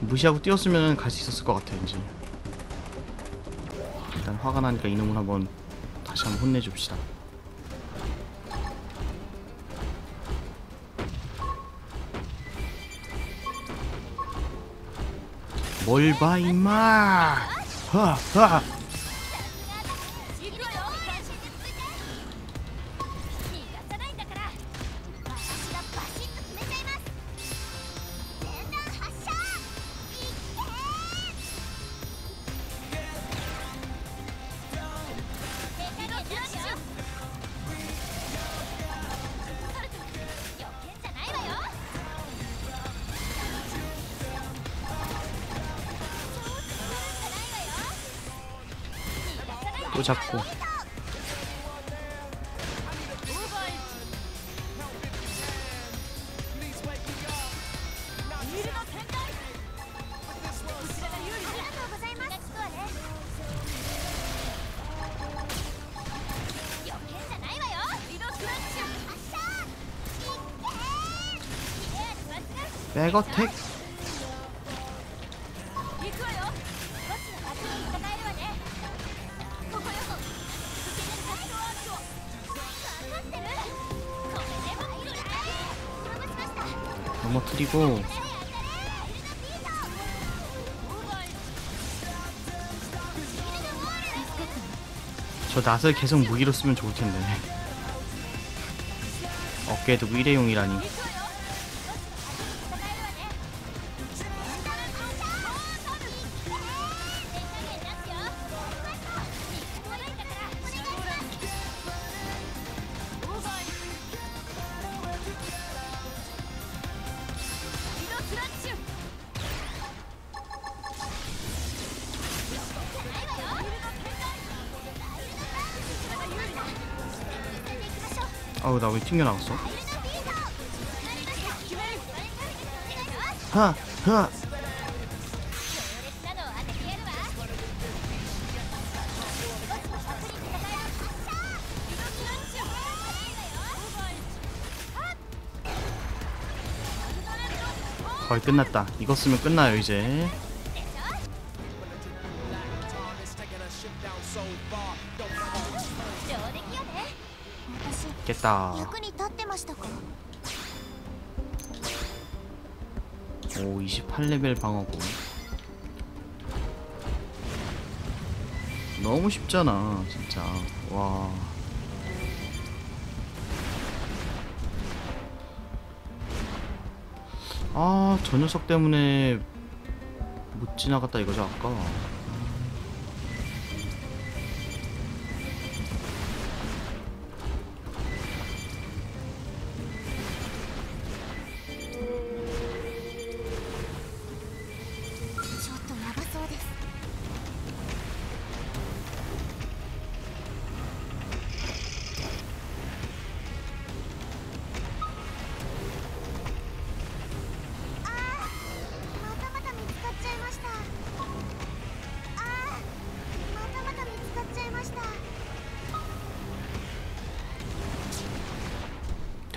무시하고 뛰었으면 갈 수 있었을 것 같아 왠지 일단 화가 나니까 이놈을 한번 다시 한번 혼내줍시다. 뭘 봐 임마! 하하 또 잡고. 백어택 넘어뜨리고. 저 낫을 계속 무기로 쓰면 좋을 텐데. 어깨에도 일회용이라니 왜 튕겨나갔어? 하! 하! 거의 끝났다 이거 쓰면 끝나요 이제 됐다. 오 28레벨 방어구 너무 쉽잖아 진짜 와 아, 저 녀석 때문에 못 지나갔다 이거죠, 아까.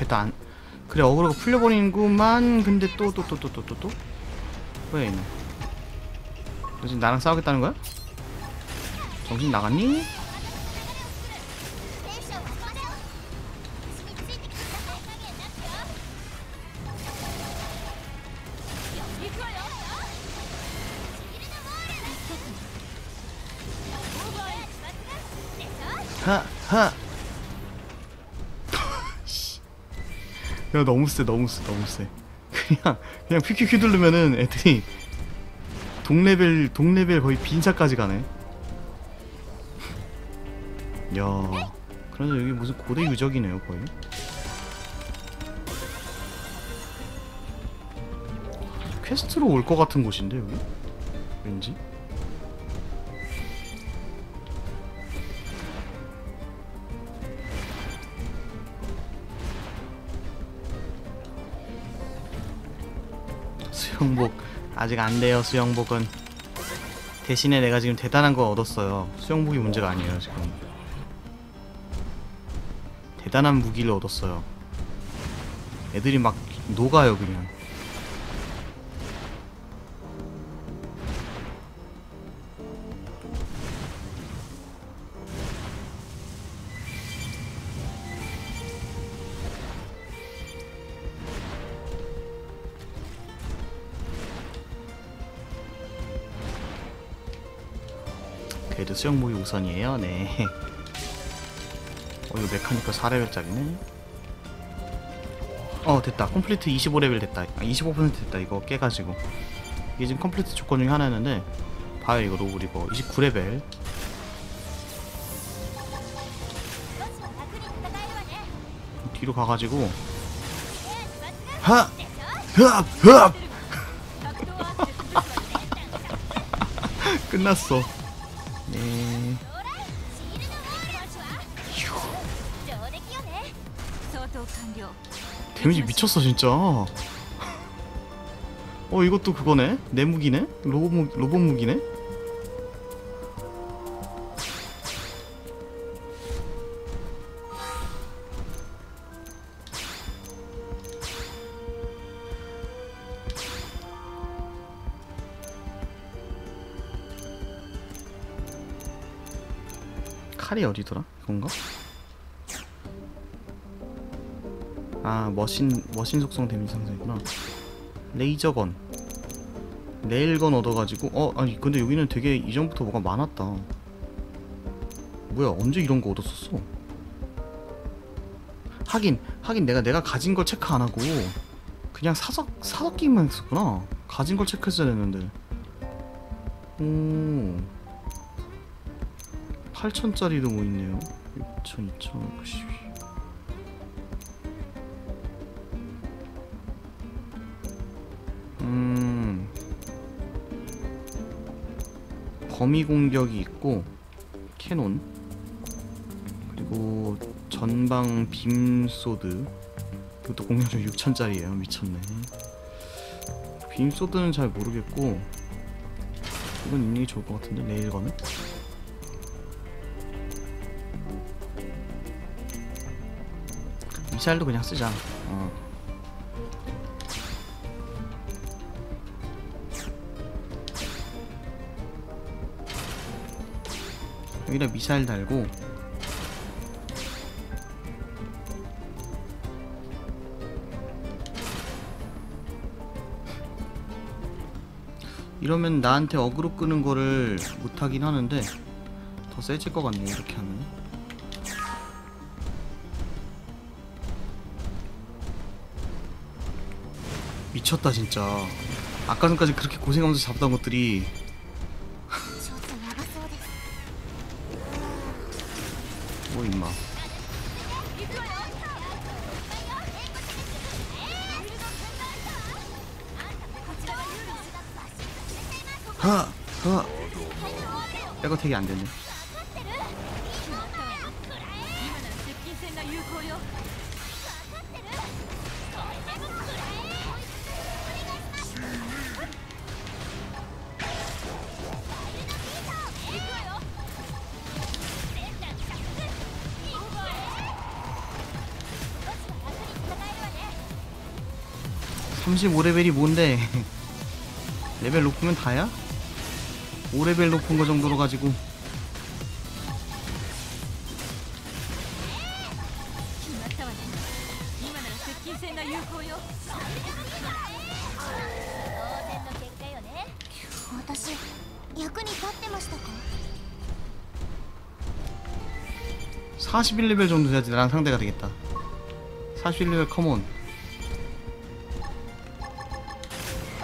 일단 그래 어그로가 풀려버린구만 근데 또 또 또 또 또 또또 뭐야 얘는 너 지금 나랑 싸우겠다는 거야? 정신 나갔니? 하하 야, 너무 세, 너무 세, 너무 세. 그냥, 그냥 퀴퀴퀴 누르면은 애들이 동레벨, 동레벨 거의 빈차까지 가네. 야, 그래서 여기 무슨 고대 유적이네요, 거의. 퀘스트로 올 것 같은 곳인데, 여기? 왠지? 수영복 아직 안 돼요 수영복은. 대신에 내가 지금 대단한 거 얻었어요. 수영복이 문제가 아니에요 지금. 대단한 무기를 얻었어요. 애들이 막 녹아요 그냥 수영 모의 우선이에요. 네. 어, 이거 메카니컬 4레벨짜리네. 어, 됐다. 컴플리트 25레벨 됐다. 아, 25% 됐다. 이거 깨가지고. 이게 지금 컴플리트 조건 중에 하나였는데, 봐요, 이거 로브리버. 29레벨. 뒤로 가가지고. 하! 흐압! 흐압! 끝났어. 데미지 미쳤어 진짜. 어 이것도 그거네? 내 무기네? 로봇 무 로봇 무기네? 칼이 어디더라? 아 머신 머신 속성 데미지 상승이구나. 레이저건. 레일건 얻어가지고 어 아니 근데 여기는 되게 이전부터 뭐가 많았다. 뭐야 언제 이런 거 얻었었어? 하긴 하긴 내가 내가 가진 걸 체크 안 하고 그냥 사석 사석기만 했었구나. 가진 걸 체크했어야 했는데. 오. 8천짜리도 뭐 있네요. 6천 2천 92 거미 공격이 있고 캐논. 그리고 전방 빔 소드. 이것도 공격력 6천짜리예요. 미쳤네. 빔 소드는 잘 모르겠고 이건 게 좋을 것 같은데 레일건은 미사일도 그냥 쓰자. 어. 여기다 미사일 달고. 이러면 나한테 어그로 끄는 거를 못하긴 하는데 더 세질 것 같네 이렇게 하면. 미쳤다 진짜. 아까 전까지 그렇게 고생하면서 잡던 것들이 뭐 임마. 하하. 이거 되게 안 되네. 35레벨이 뭔데? 레벨 높으면 다야? 5레벨 높은 거 정도로 가지고. 41레벨 정도 돼야지 나랑 상대가 되겠다. 41레벨 컴온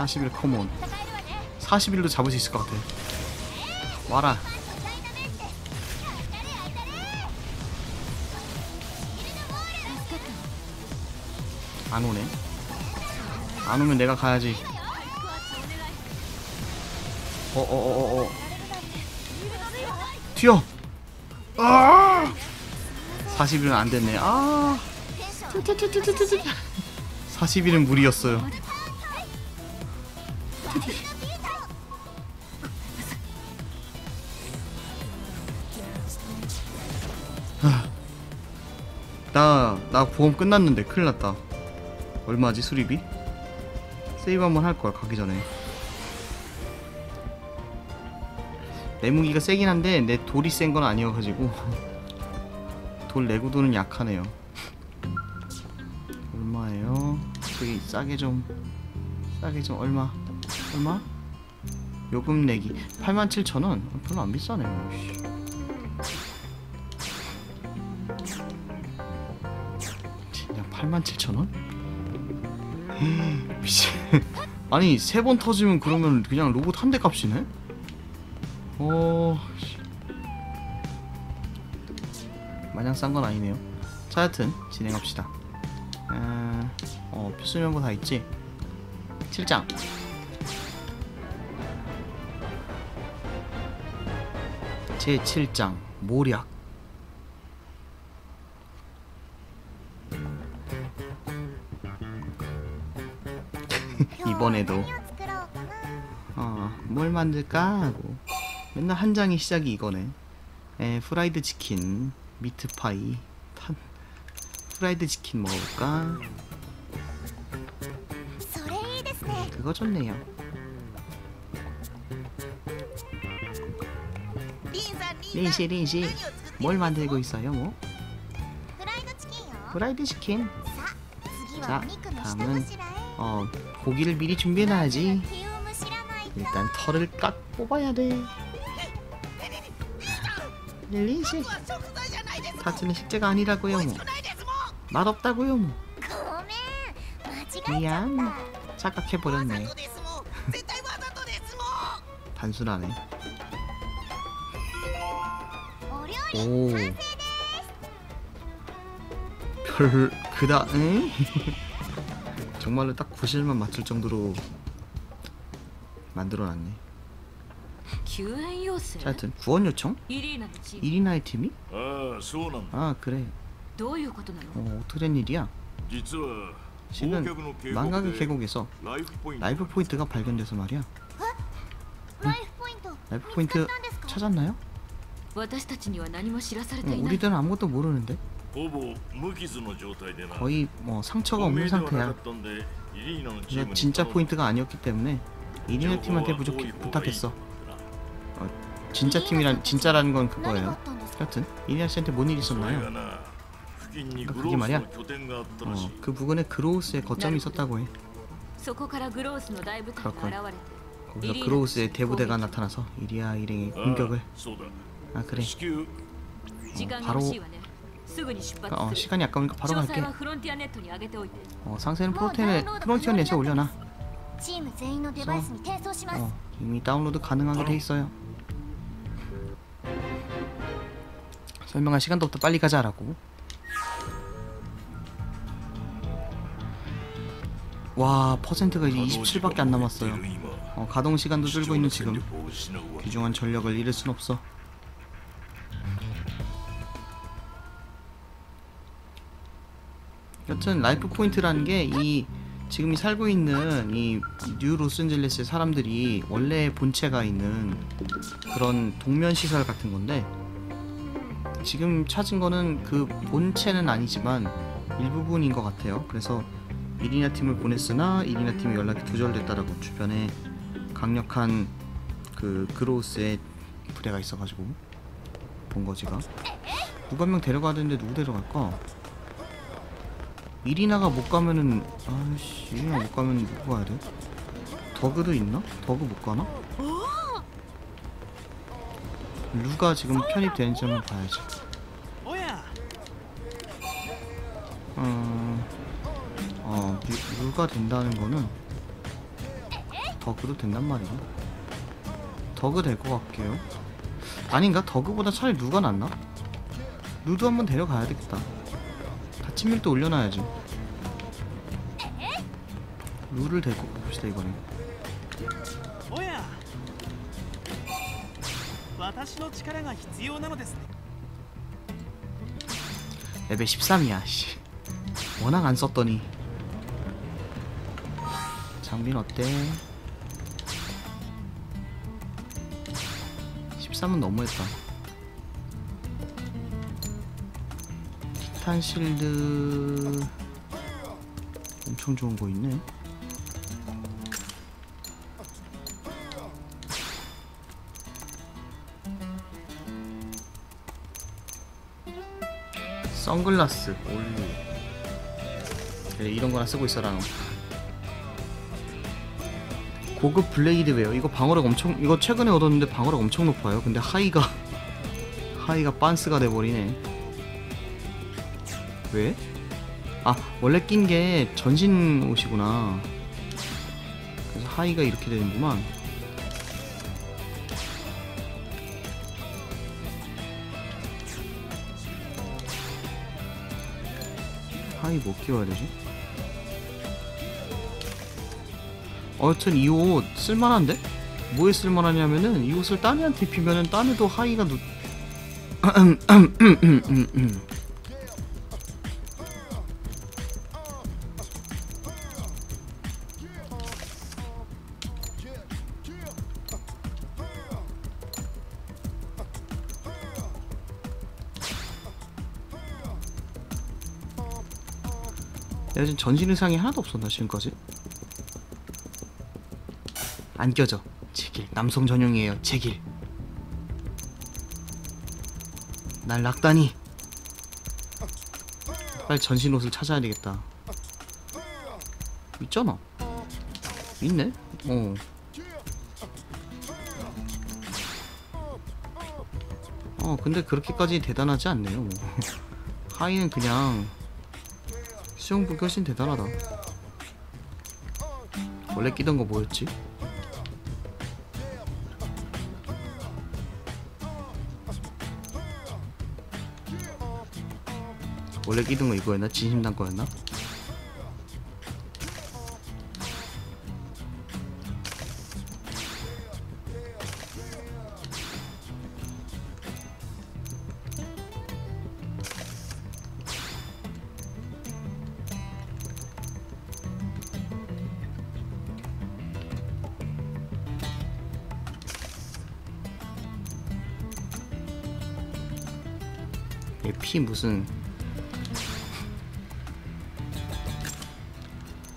41 커먼 41도 잡을 수 있을 것 같아. 와라. 안 오네. 안 오면 내가 가야지. 어어어어어. 튀어. 아! 41은 안 됐네. 아! 41은 무리였어요. 나, 나 보험 끝났는데 큰일 났다. 얼마지 수리비? 세이브 한번 할 거야, 가기 전에. 내 무기가 세긴 한데, 내 돌이 센 건 아니어가지고. 돌 내구도는 약하네요. 얼마예요? 저기 싸게 좀, 싸게 좀, 얼마? 얼마? 요금 내기 87,000원 별로 안 비싸네요 씨. 진짜 87,000원? 미친 아니 세 번 터지면 그러면 그냥 로봇 한 대 값이네? 어... 씨. 마냥 싼 건 아니네요 자 여튼 진행합시다 아... 어 필수명부 다 있지? 7장 제7장 모략. 이번에도. 어, 뭘 만들까 하고. 맨날 한 장의 시작이 이거네. 에, 프라이드 치킨 미트파이 탄 프라이드 치킨 먹어볼까? 그거 좋네요. 린씨 린씨 뭘 만들고 있어요 뭐? 프라이드 치킨. 자 다음은 어 고기를 미리 준비해놔야지. 일단 털을 깍 뽑아야 돼. 네, 린씨 사진은 식재가 아니라고요 뭐. 맛없다고요 뭐. 미안. 착각해버렸네. 단순하네. 오. 별 그다 응? 정말로 딱 90만 맞출 정도로 만들어놨네. 자, 하여튼 구원 요청? 이리나의 팀이? 아, 아 그래. 어, 어떻게 된 일이야? 실은 망각의 계곡에서 라이프 포인트가 발견돼서 말이야. 응? 라이프 포인트 찾았나요? 우리들은 아무것도 모르는데. 거의 뭐 상처가 없는 상태야. 진짜 포인트가 아니었기 때문에 이리나 팀한테 부족 부탁했어. 어, 진짜 팀이란 진짜라는 건 그거예요. 여튼 이리나 씨한테 뭔 일 있었나요? 그러니까 그게 말이야. 어, 그 부근에 그로우스의 거점이 있었다고 해. 그렇군. 거기서 그로우스의 대부대가 나타나서 이리아 일행의 아, 공격을 아 그래. 어, 바로 그러니까, 어, 시간이 아까우니까 바로 갈게. 어, 상세는 프로테네, 프론티어 넷에 올려놔. 어, 이미 다운로드 가능하게 돼 있어요. 설명할 시간도 없다. 빨리 가자라고. 와 퍼센트가 이제 27밖에 안 남았어요. 어, 가동 시간도 줄고 있는 지금. 귀중한 전력을 잃을 순 없어. 여튼 라이프 포인트라는 게 이 지금 이 살고 있는 이 뉴 로스앤젤레스의 사람들이 원래 본체가 있는 그런 동면 시설 같은 건데 지금 찾은 거는 그 본체는 아니지만 일부분인 것 같아요. 그래서 이리나 팀을 보냈으나 이리나 팀이 연락이 두절됐다라고 주변에 강력한 그 그로우스의 부대가 있어가지고 본 거지가 누가 한 명 데려가야 되는데 누구 데려갈까? 이리나가 못 가면은 아씨 이리나 못 가면 누구 가야 돼? 더그도 있나? 더그 못 가나? 루가 지금 편입되는지 한번 봐야지. 어, 어 루, 루가 된다는 거는 더그도 된단 말이야. 더그 될 것 같게요. 아닌가? 더그보다 차라리 루가 낫나? 루도 한번 데려가야 되겠다. 치명도 올려놔야지 룰을 데리고 봅시다 이번에 레벨 13이야 씨. 워낙 안 썼더니. 장비는 어때? 13은 너무했다. 탄 실드. 엄청 좋은 거 있네. 선글라스 올류 그래 이런 거나 쓰고 있어라. 너. 고급 블레이드웨어. 이거 방어력 엄청 이거 최근에 얻었는데 방어력 엄청 높아요. 근데 하이가 하이가 빤스가 돼버리네 왜? 아 원래 낀 게 전신 옷이구나 그래서 하이가 이렇게 되는구만 하이 못 끼워야 되지? 어, 여튼 이 옷 쓸만한데? 뭐에 쓸만하냐면은 이 옷을 딴 애한테 입히면은 딴 애도 하이가 누... 내가 지금 전신 의상이 하나도 없었나 지금까지? 안 껴져. 제길. 남성 전용이에요 제길. 날 낙다니. 빨리 전신 옷을 찾아야 되겠다. 있잖아. 있네? 어. 어, 근데 그렇게까지 대단하지 않네요. 뭐. 하이는 그냥 수영복이 훨씬 대단하다. 원래 끼던 거 뭐였지? 원래 끼던 거 이거였나? 진심단 거였나? 무슨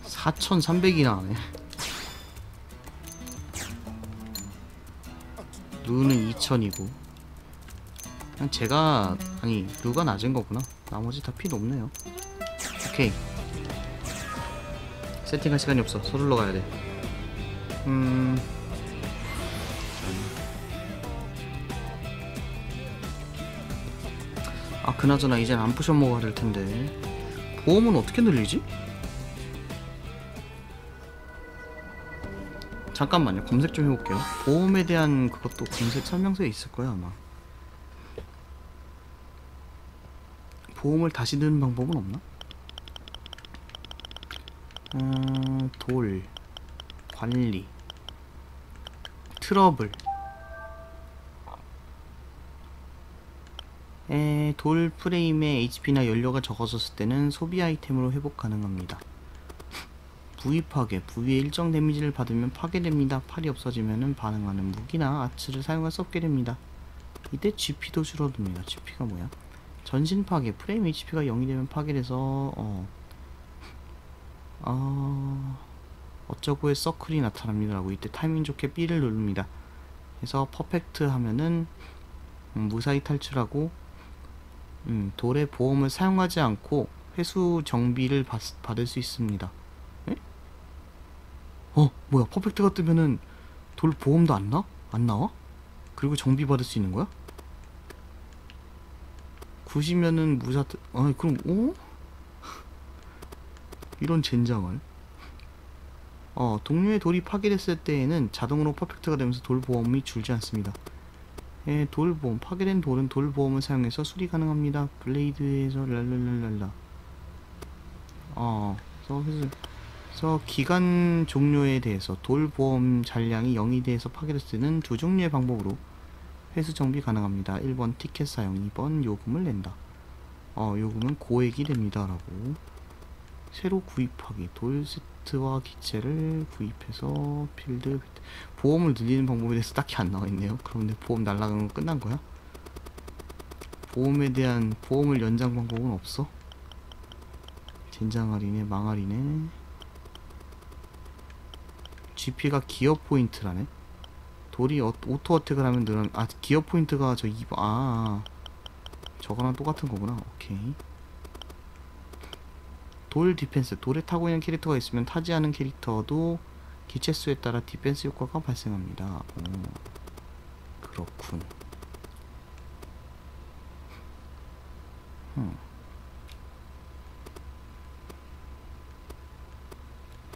4,300이나 하네. 루는 2,000이고. 그냥 제가 아니 루가 낮은 거구나. 나머지 다 피 높네요. 오케이. 세팅할 시간이 없어. 서둘러 가야 돼. 음. 그나저나 이젠 안 부셔 먹어야 될 텐데. 보험은 어떻게 늘리지? 잠깐만요. 검색 좀 해볼게요. 보험에 대한 그것도 검색 설명서에 있을 거야 아마. 보험을 다시 넣는 방법은 없나? 어, 돌 관리 트러블 에, 돌 프레임의 HP나 연료가 적어졌을 때는 소비 아이템으로 회복 가능합니다. 부위 파괴, 부위에 일정 데미지를 받으면 파괴됩니다. 팔이 없어지면 반응하는 무기나 아츠를 사용할 수 없게 됩니다. 이때 GP도 줄어듭니다. GP가 뭐야? 전신 파괴, 프레임 HP가 0이 되면 파괴돼서 어, 어 어쩌고의 서클이 나타납니다. 라고 이때 타이밍 좋게 B를 누릅니다. 그래서 퍼펙트 하면은 음, 무사히 탈출하고 음, 돌의 보험을 사용하지 않고 회수 정비를 받, 받을 수 있습니다. 에? 어, 뭐야? 퍼펙트가 뜨면은 돌 보험도 안 나? 안 나와? 그리고 정비 받을 수 있는 거야? 90면은 무사, 아니 그럼 어? 이런 젠장을. 어, 동료의 돌이 파괴됐을 때에는 자동으로 퍼펙트가 되면서 돌 보험이 줄지 않습니다. 예, 돌보험. 파괴된 돌은 돌보험을 사용해서 수리 가능합니다. 블레이드에서 랄랄랄랄라. 어, 그래서, 그래서, 기간 종료에 대해서 돌보험 잔량이 0이 돼서 파괴됐을 때는 두 종류의 방법으로 회수 정비 가능합니다. 1번 티켓 사용, 2번 요금을 낸다. 어, 요금은 고액이 됩니다. 라고. 새로 구입하기. 돌 세트와 기체를 구입해서 필드 보험을 늘리는 방법에 대해서 딱히 안 나와 있네요. 내 보험 날라가는 거 끝난 거야? 보험에 대한 보험을 연장 방법은 없어? 젠장할이네, 망할이네. GP가 기어 포인트라네. 돌이 어, 오토 어택을 하면 늘어 아 기어 포인트가 저 2번 아 저거랑 똑같은 거구나. 오케이. 돌 디펜스 돌에 타고 있는 캐릭터가 있으면 타지 않은 캐릭터도 기체 수에 따라 디펜스 효과가 발생합니다. 오, 그렇군. 음.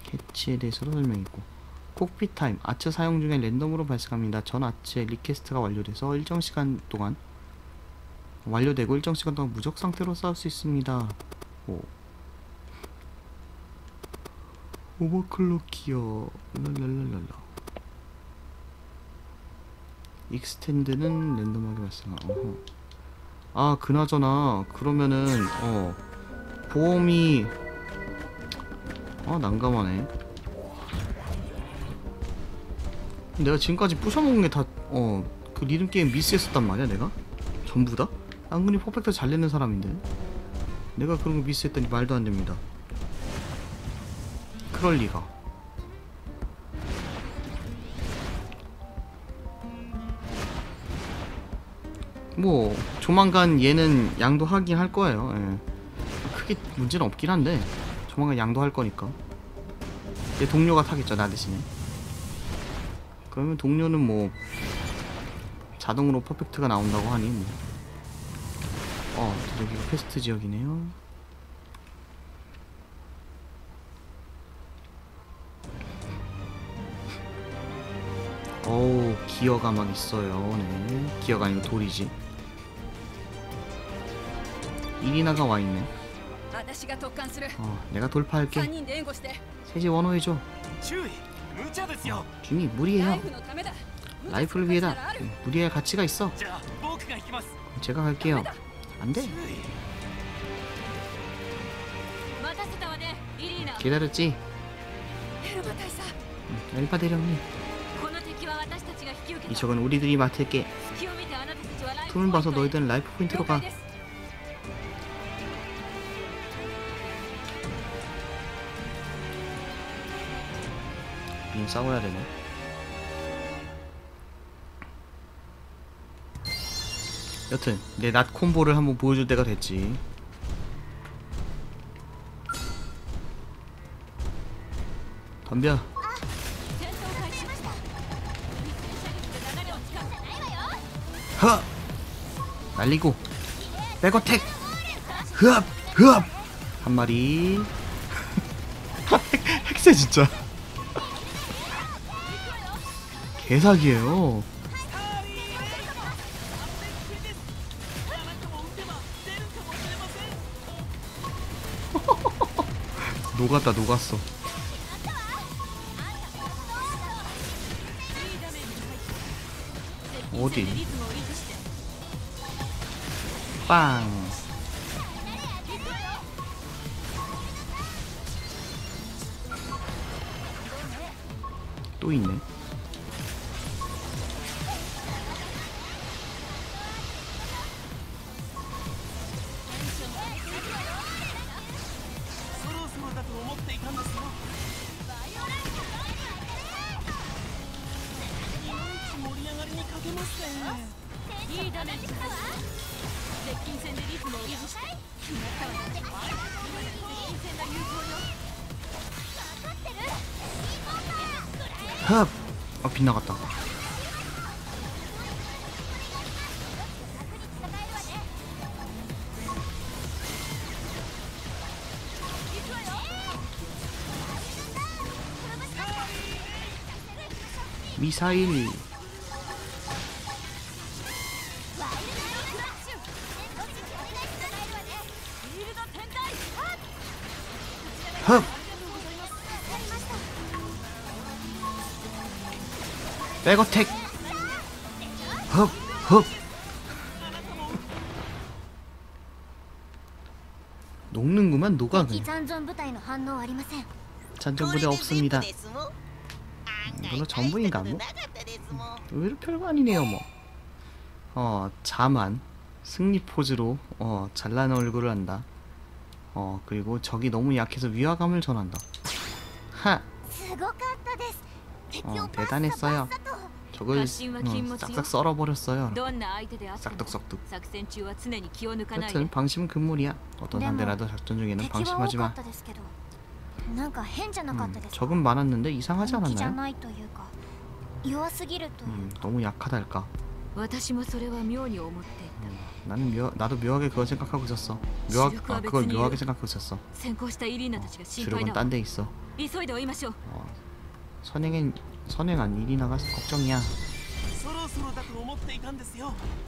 캐치에 대해서도 설명있고 콕핏 타임 아츠 사용 중에 랜덤으로 발생합니다. 전 아츠의 리퀘스트가 완료돼서 일정 시간 동안 완료되고 일정 시간 동안 무적 상태로 싸울 수 있습니다. 오. 오버클럭 기어. 랄랄랄랄라. 익스텐드는 랜덤하게 발생하 어허. 아 그나저나 그러면은 어 보험이 아 난감하네. 내가 지금까지 부셔먹은 게 다 어 그 리듬 게임 미스했었단 말이야 내가? 전부 다? 앙근이 퍼펙트 잘 내는 사람인데. 내가 그런 거 미스했더니 말도 안 됩니다 그럴 리가. 뭐 조만간 얘는 양도하긴 할 거예요. 예. 크게 문제는 없긴 한데 조만간 양도할 거니까. 내 동료가 타겠죠 나 대신에. 그러면 동료는 뭐 자동으로 퍼펙트가 나온다고 하니 뭐. 어, 또 여기가 패스트 지역이네요. 어우 기어가 막 있어요 네 기어가 아니고 돌이지. 이리나가 와있네. 어 내가 돌파할게. 세지 원호해줘. 어, 주미 무리해요. 라이프를 위해다. 예, 무리할 가치가 있어. 제가 갈게요. 안돼. 기다렸지? 엘파 대령님. 이 적은 우리들이 맡을게. 돈을 봐서 너희들은 라이프 포인트로 가. 님 싸워야 되네. 여튼 내낫 콤보를 한번 보여줄 때가 됐지. 덤벼. 날리고 백어택. 흐압 흐압 한 마리. 핵세 진짜. 개사기예요. 녹았다 녹았어. 어디? 빵. 또 있네 흡! 아 빗나갔다 미사일 フ 백어택 흡흡 녹는구만 녹아 그냥. 잔전부대 없습니다. 음, 물론 전부인가 뭐? 의외로 별거 아니네요 뭐. 어, 자만 승리 포즈로 어, 잘난 얼굴을 한다. 어, 그리고 적이 너무 약해서 위화감을 전한다. 하! 어, 대단했어요. 저걸 응, 싹싹 썰어버렸어요. 싹둑싹둑. 하여튼 방심은 금물이야. 어떤 한대라도 작전 중에는 방심하지 마. 음, 적은 많았는데 이상하지 않았나요? 음, 너무 약하달까. 음, 나는 묘, 나도 묘하게 그걸 생각하고 있었어. 묘하, 아, 그걸 묘하게 생각하고 있었어. 어, 주력은 딴 데 있어. 어, 선행엔 선행한 일이 나가서 걱정이야